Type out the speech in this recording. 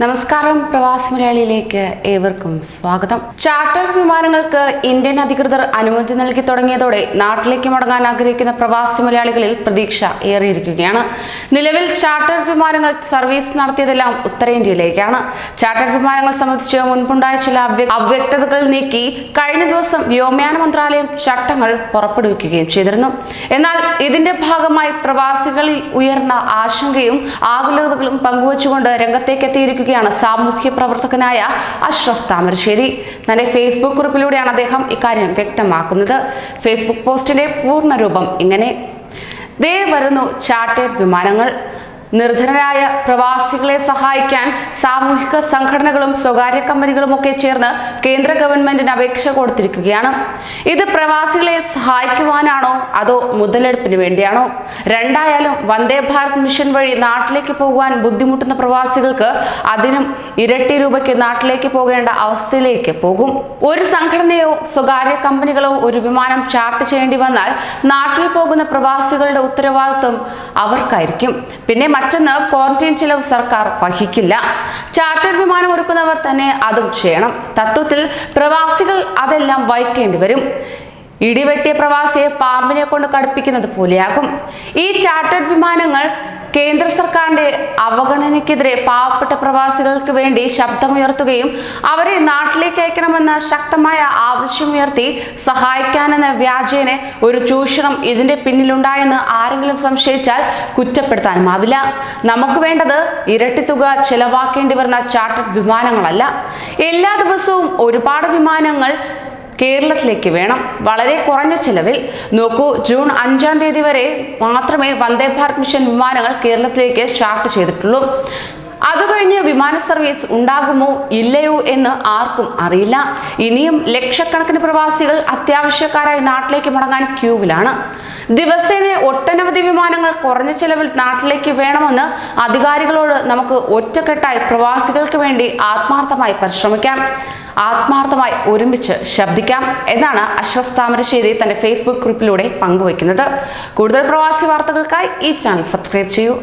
നമസ്കാരം പ്രവാസി മലയാളിയിലേക്ക് ഏവർക്കും സ്വാഗതം. ചാർട്ടർ വിമാനങ്ങൾക്ക് ഇന്ത്യൻ അധികൃതർ അനുമതി നൽകി തുടങ്ങിയതോടെ നാട്ടിലേക്ക് മടങ്ങാൻ ആഗ്രഹിക്കുന്ന പ്രവാസി മലയാളികളിൽ പ്രതീക്ഷ ഏറിയിരിക്കുകയാണ്. നിലവിൽ ചാർട്ടർ വിമാനങ്ങൾ സർവീസ് നടത്തിയതെല്ലാം ഉത്തരേന്ത്യയിലേക്കാണ്. ചാർട്ടർ വിമാനങ്ങൾ സംബന്ധിച്ച് മുൻപുണ്ടായ ചില അവ്യക്തതകൾ നീക്കി കഴിഞ്ഞ ദിവസം വ്യോമയാന മന്ത്രാലയം ചട്ടങ്ങൾ പുറപ്പെടുവിക്കുകയും ചെയ്തിരുന്നു. എന്നാൽ ഇതിന്റെ ഭാഗമായി പ്രവാസികളിൽ ഉയർന്ന ആശങ്കയും ആകുലതകളും പങ്കുവച്ചുകൊണ്ട് രംഗത്തേക്ക് എത്തിയിരിക്കുകയാണ് സാമൂഹ്യ പ്രവർത്തകനായ അഷ്റഫ് താമരശ്ശേരി. തന്റെ ഫേസ്ബുക്ക് കുറിപ്പിലൂടെയാണ് അദ്ദേഹം ഇക്കാര്യം വ്യക്തമാക്കുന്നത്. ഫേസ്ബുക്ക് പോസ്റ്റിന്റെ പൂർണരൂപം ഇങ്ങനെ. ദേ വരുന്നു ചാർട്ടേഡ് വിമാനങ്ങൾ. നിർധനരായ പ്രവാസികളെ സഹായിക്കാൻ സാമൂഹിക സംഘടനകളും സ്വകാര്യ കമ്പനികളും ഒക്കെ ചേർന്ന് കേന്ദ്ര ഗവൺമെന്റിന് അപേക്ഷ കൊടുത്തിരിക്കുകയാണ്. ഇത് പ്രവാസികളെ സഹായിക്കുവാനാണോ അതോ മുതലെടുപ്പിന് വേണ്ടിയാണോ? രണ്ടായാലും വന്ദേ ഭാരത് മിഷൻ വഴി നാട്ടിലേക്ക് പോകുവാൻ ബുദ്ധിമുട്ടുന്ന പ്രവാസികൾക്ക് അതിനും ഇരട്ടി രൂപയ്ക്ക് നാട്ടിലേക്ക് പോകേണ്ട അവസ്ഥയിലേക്ക് പോകും. ഒരു സംഘടനയോ സ്വകാര്യ കമ്പനികളോ ഒരു വിമാനം ചാർട്ട് ചെയ്യേണ്ടി വന്നാൽ നാട്ടിൽ പോകുന്ന പ്രവാസികളുടെ ഉത്തരവാദിത്വം അവർക്കായിരിക്കും. പിന്നെ മറ്റൊന്ന് ക്വാറന്റൈൻ ചിലവ് സർക്കാർ വഹിക്കില്ല. ചാർട്ടർ വിമാനം ഒരുക്കുന്നവർ തന്നെ അതും ചെയ്യണം. തത്വത്തിൽ പ്രവാസികൾ അതെല്ലാം വഹിക്കേണ്ടി വരും. ഇടിവെട്ടിയ പ്രവാസിയെ പാമ്പിനെ കൊണ്ട് കടുപ്പിക്കുന്നത് പോലെയാകും. ഈ ചാർട്ടേഡ് വിമാനങ്ങൾ കേന്ദ്ര സർക്കാരിന്റെ അവഗണനയ്ക്കെതിരെ പാവപ്പെട്ട പ്രവാസികൾക്ക് വേണ്ടി ശബ്ദമുയർത്തുകയും അവരെ നാട്ടിലേക്ക് അയക്കണമെന്ന ശക്തമായ ആവശ്യമുയർത്തി സഹായിക്കാനെന്ന വ്യാജേന ഒരു ചൂഷണം ഇതിന്റെ പിന്നിലുണ്ടായെന്ന് ആരെങ്കിലും സംശയിച്ചാൽ കുറ്റപ്പെടുത്താനുമാവില്ല. നമുക്ക് വേണ്ടത് ഇരട്ടി തുക ചെലവാക്കേണ്ടി വരുന്ന ചാർട്ടേഡ് വിമാനങ്ങളല്ല. എല്ലാ ദിവസവും ഒരുപാട് വിമാനങ്ങൾ കേരളത്തിലേക്ക് വേണം. വളരെ കുറഞ്ഞ ചിലവിൽ നോക്കൂ ജൂൺ അഞ്ചാം തീയതി വരെ മാത്രമേ വന്ദേ ഭാരത് മിഷൻ വിമാനങ്ങൾ കേരളത്തിലേക്ക് സ്റ്റാർട്ട് ചെയ്തിട്ടുള്ളൂ. അത് വിമാന സർവീസ് ഉണ്ടാകുമോ ഇല്ലയോ എന്ന് ആർക്കും അറിയില്ല. ഇനിയും ലക്ഷക്കണക്കിന് പ്രവാസികൾ അത്യാവശ്യക്കാരായി നാട്ടിലേക്ക് മടങ്ങാൻ ക്യൂവിലാണ്. ദിവസേന ഒട്ടനവധി വിമാനങ്ങൾ കുറഞ്ഞ ചെലവിൽ നാട്ടിലേക്ക് വേണമെന്ന് അധികാരികളോട് നമുക്ക് ഒറ്റക്കെട്ടായി പ്രവാസികൾക്ക് വേണ്ടി ആത്മാർത്ഥമായി പരിശ്രമിക്കാം. ആത്മാർത്ഥമായി ഒരുമിച്ച് ശബ്ദിക്കാം എന്നാണ് അഷ്റഫ് താമരശ്ശേരി തന്റെ ഫേസ്ബുക്ക് ഗ്രൂപ്പിലൂടെ പങ്കുവയ്ക്കുന്നത്. കൂടുതൽ പ്രവാസി വാർത്തകൾക്കായി ഈ ചാനൽ സബ്സ്ക്രൈബ് ചെയ്യൂ.